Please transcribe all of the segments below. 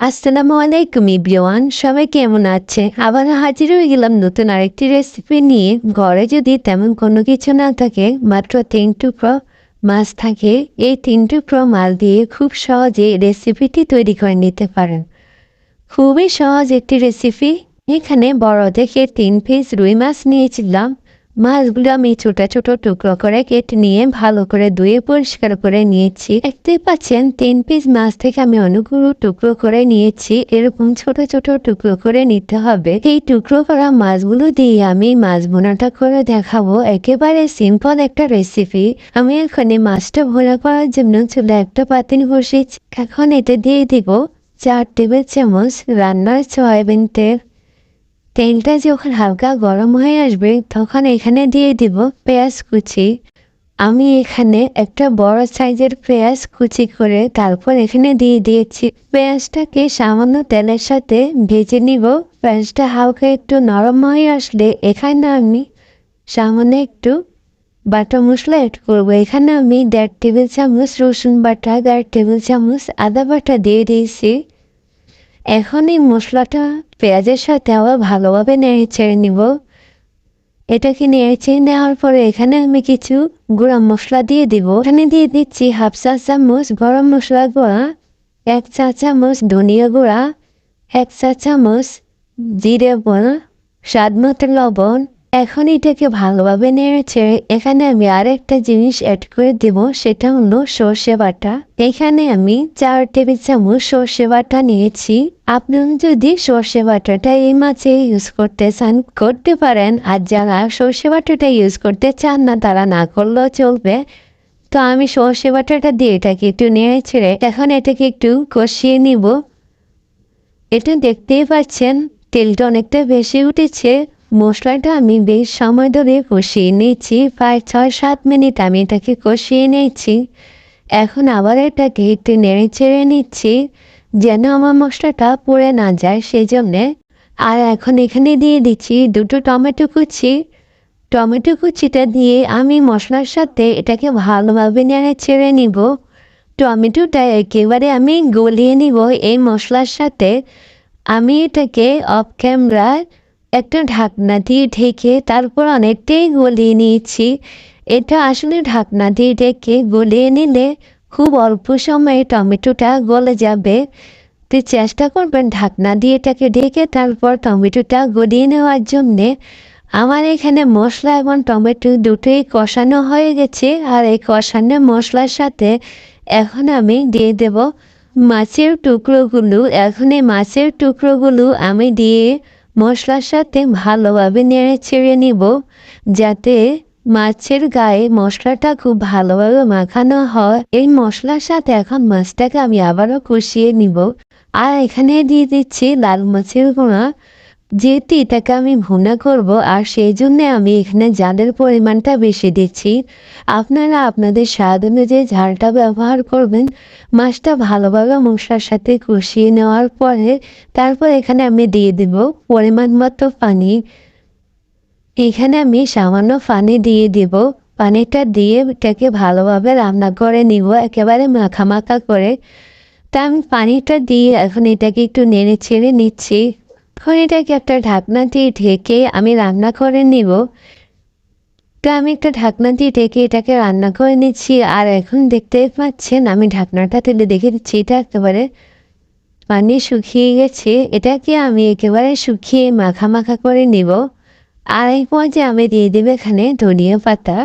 আসসালামু আলাইকুম ইব্রিওয়ান সবাই কেমন আছে আবার হাজির হয়ে গেলাম নতুন আরেকটি রেসিপি নিয়ে। ঘরে যদি তেমন কোনো কিছু না থাকে, মাত্র তিন টুকরো মাছ থাকে, এই তিন টুকরো মাছ দিয়ে খুব সহজে রেসিপিটি তৈরি করে নিতে পারেন। খুবই সহজ একটি রেসিপি এখানে বড় দেখে তিন পিস রুই মাছ নিয়েছিলাম। মাছগুলো আমি ছোট ছোট টুকরো করে কেটে নিয়ে ভালো করে ধুয়ে পরিষ্কার করে নিয়েছি। দেখতে পাচ্ছেন, তিন পিস মাছ থেকে আমি অনেকগুলো টুকরো করে নিয়েছি। এরকম ছোট ছোট টুকরো করে নিতে হবে। এই টুকরো করা মাছগুলো দিয়ে আমি মাছ বোনাটা করে দেখাবো। একেবারে সিম্পল একটা রেসিপি আমি এখানে মাছটা ভোনা করার জন্য চুলে একটা পাতিল বসেছি এখন এতে দিয়ে দিব চার টেবিল চামচ রান্নার সয়াবিন তেল। তেলটা যখন হালকা গরম হয়ে আসবে, তখন এখানে দিয়ে দিব পেঁয়াজ কুচি। আমি এখানে একটা বড় সাইজের পেঁয়াজ কুচি করে তারপর এখানে দিয়ে দিয়েছি। পেঁয়াজটাকে সামান্য তেলের সাথে ভেজে নিব। পেঁয়াজটা হালকা একটু নরম হয়ে আসলে এখানে আমি সামান্য একটু বাটা মশলা অ্যাড করব। এখানে আমি দেড় টেবিল চামচ রসুন বাটা, দেড় টেবিল চামচ আদা বাটা দিয়ে দিয়েছি। এখন এই মশলাটা পেঁয়াজের সাথে আবার ভালোভাবে নেড়ে ছেড়ে নিব। এটাকে নেড়ে ছেড়ে নেওয়ার পরে এখানে আমি কিছু গুঁড়া মশলা দিয়ে দিব। এখানে দিয়ে দিচ্ছি হাফ চা চামচ গরম মশলা গুঁড়া, এক চা চামচ ধনিয়া গুঁড়া, এক চা চামচ জিরে গুঁড়া, স্বাদ মতো লবণ এখন এটাকে ভালোভাবে নেড়ে ছেড়ে এখানে আমি আরেকটা জিনিস অ্যাড করে দেব, সেটা হলো সর্ষে বাটা। এখানে আমি চার টেবিল চামচ সর্ষে বাটা নিয়েছি। আপনি যদি সর্ষে বাটাটা এই মাছে ইউজ করতে চান, করতে পারেন। আর যারা সর্ষে বাটাটা ইউজ করতে চান না, তারা না করলেও চলবে। তো আমি সর্ষে বাটাটা দিয়ে এটাকে একটু নেড়ে ছেড়ে এখন এটাকে একটু কষিয়ে নিব। এটা দেখতেই পাচ্ছেন, তেলটা অনেকটা বেশি উঠেছে। মশলাটা আমি বেশ সময় ধরে কষিয়ে নিয়েছি, প্রায় ছয় সাত মিনিট আমি এটাকে কষিয়ে নিয়েছি। এখন আবার এটাকে একটু নেড়ে চেড়ে নিচ্ছি, যেন আমার মশলাটা পড়ে না যায়। সেই জন্যে আর এখন এখানে দিয়ে দিচ্ছি দুটো টমেটো কুচি। টমেটো কুচিটা দিয়ে আমি মশলার সাথে এটাকে ভালোভাবে নেড়ে ছেড়ে নিব। টমেটোটা একেবারে আমি গলিয়ে নিব। এই মশলার সাথে আমি এটাকে অফ ক্যামেরায় একটা ঢাকনা দিয়ে ঢেকে তারপর অনেকটাই গলিয়ে নিয়েছি। এটা আসলে ঢাকনা দিয়ে ঢেকে গলিয়ে নিলে খুব অল্প সময়ে টমেটোটা গলে যাবে। তো চেষ্টা করবেন ঢাকনা দিয়ে এটাকে ঢেকে তারপর টমেটোটা গলিয়ে নেওয়ার জন্যে। আমার এখানে মশলা এবং টমেটো দুটোই কষানো হয়ে গেছে আর এই কষানো মশলার সাথে এখন আমি দিয়ে দেব মাছের টুকরোগুলো। এখন এই মাছের টুকরোগুলো আমি দিয়ে মশলার সাথে ভালোভাবে নেড়ে ছেড়ে নিব, যাতে মাছের গায়ে মশলাটা খুব ভালোভাবে মাখানো হয়। এই মশলার সাথে এখন মাছটাকে আমি আবারও কষিয়ে নিব। আর এখানে দিয়ে দিচ্ছি লাল মাছের গুঁড়া। যেহেতু এটাকে আমি ভুনা করব, আর সেই জন্যে আমি এখানে জালের পরিমাণটা বেশি দিচ্ছি, আপনারা আপনাদের স্বাদ অনুযায়ী ঝালটা ব্যবহার করবেন। মাছটা ভালোভাবে মশলার সাথে কষিয়ে নেওয়ার পরে তারপর এখানে আমি দিয়ে দেব পরিমাণ মতো পানি। এখানে আমি সামান্য পানি দিয়ে দেব। পানিটা দিয়ে এটাকে ভালোভাবে রান্না করে নিব, একেবারে মাখা মাখা করে। তা আমি পানিটা দিয়ে এখন এটাকে একটু নেড়ে ছেড়ে নিচ্ছি। এখন একটা ঢাকনা দিয়ে ঢেকে আমি রান্না করে নিব। তো আমি একটা ঢাকনা দিয়ে ঢেকে এটাকে রান্না করে নিচ্ছি। আর এখন দেখতে পাচ্ছেন, আমি ঢাকনাটা তুলে দেখে দিচ্ছি, এটা একেবারে পানি শুকিয়ে গেছে। এটাকে আমি একেবারে শুকিয়ে মাখা মাখা করে নিব। আর এই পর্যায়ে আমি দিয়ে দেবো এখানে ধনিয়া পাতা।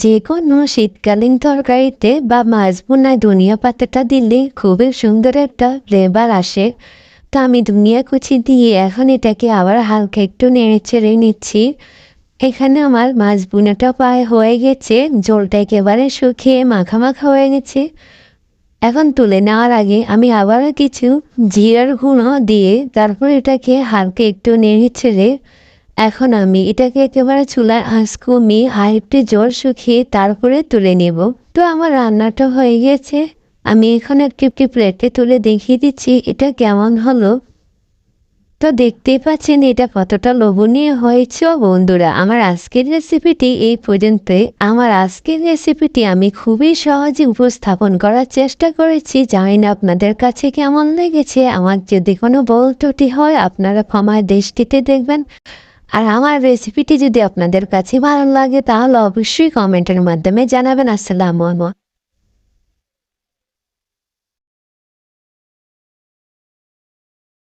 যে কোনো শীতকালীন তরকারিতে বা মাছ বোনায় ধনিয়া পাতাটা দিলে খুবই সুন্দর একটা ফ্লেভার আসে। তো আমি ধনিয়া কুচি দিয়ে এখন এটাকে আবার হালকা একটু নেড়ে চেড়ে নিচ্ছি। এখানে আমার মাছ বোনাটা প্রায় হয়ে গেছে, জলটা একেবারে শুকিয়ে মাখা হয়ে গেছে। এখন তুলে নেওয়ার আগে আমি আবারও কিছু জিরার গুঁড়ো দিয়ে তারপর এটাকে হালকা একটু নেড়ে ছেড়ে এখন আমি এটাকে একেবারে চুলার আঁচ কমিয়ে একটু জল শুকিয়ে তারপরে তুলে নেব। তো আমার রান্নাটা হয়ে গেছে। আমি এখন একটি একটি প্লেটে তুলে দেখিয়ে দিচ্ছি, এটা কেমন হলো? তো দেখতেই পাচ্ছেন এটা কতটা লোভনীয় হয়েছে বন্ধুরা। আমার আজকের রেসিপিটি এই পর্যন্তই। আমার আজকের রেসিপিটি আমি খুবই সহজে উপস্থাপন করার চেষ্টা করেছি। জানি না আপনাদের কাছে কেমন লেগেছে। আমার যদি কোনো বল ত্রুটি হয়, আপনারা ক্ষমার দৃষ্টিতে দেখবেন। আর আমার রেসিপিটি যদি আপনাদের কাছে ভালো লাগে, তাহলে অবশ্যই কমেন্টের মাধ্যমে জানাবেন। আসসালামু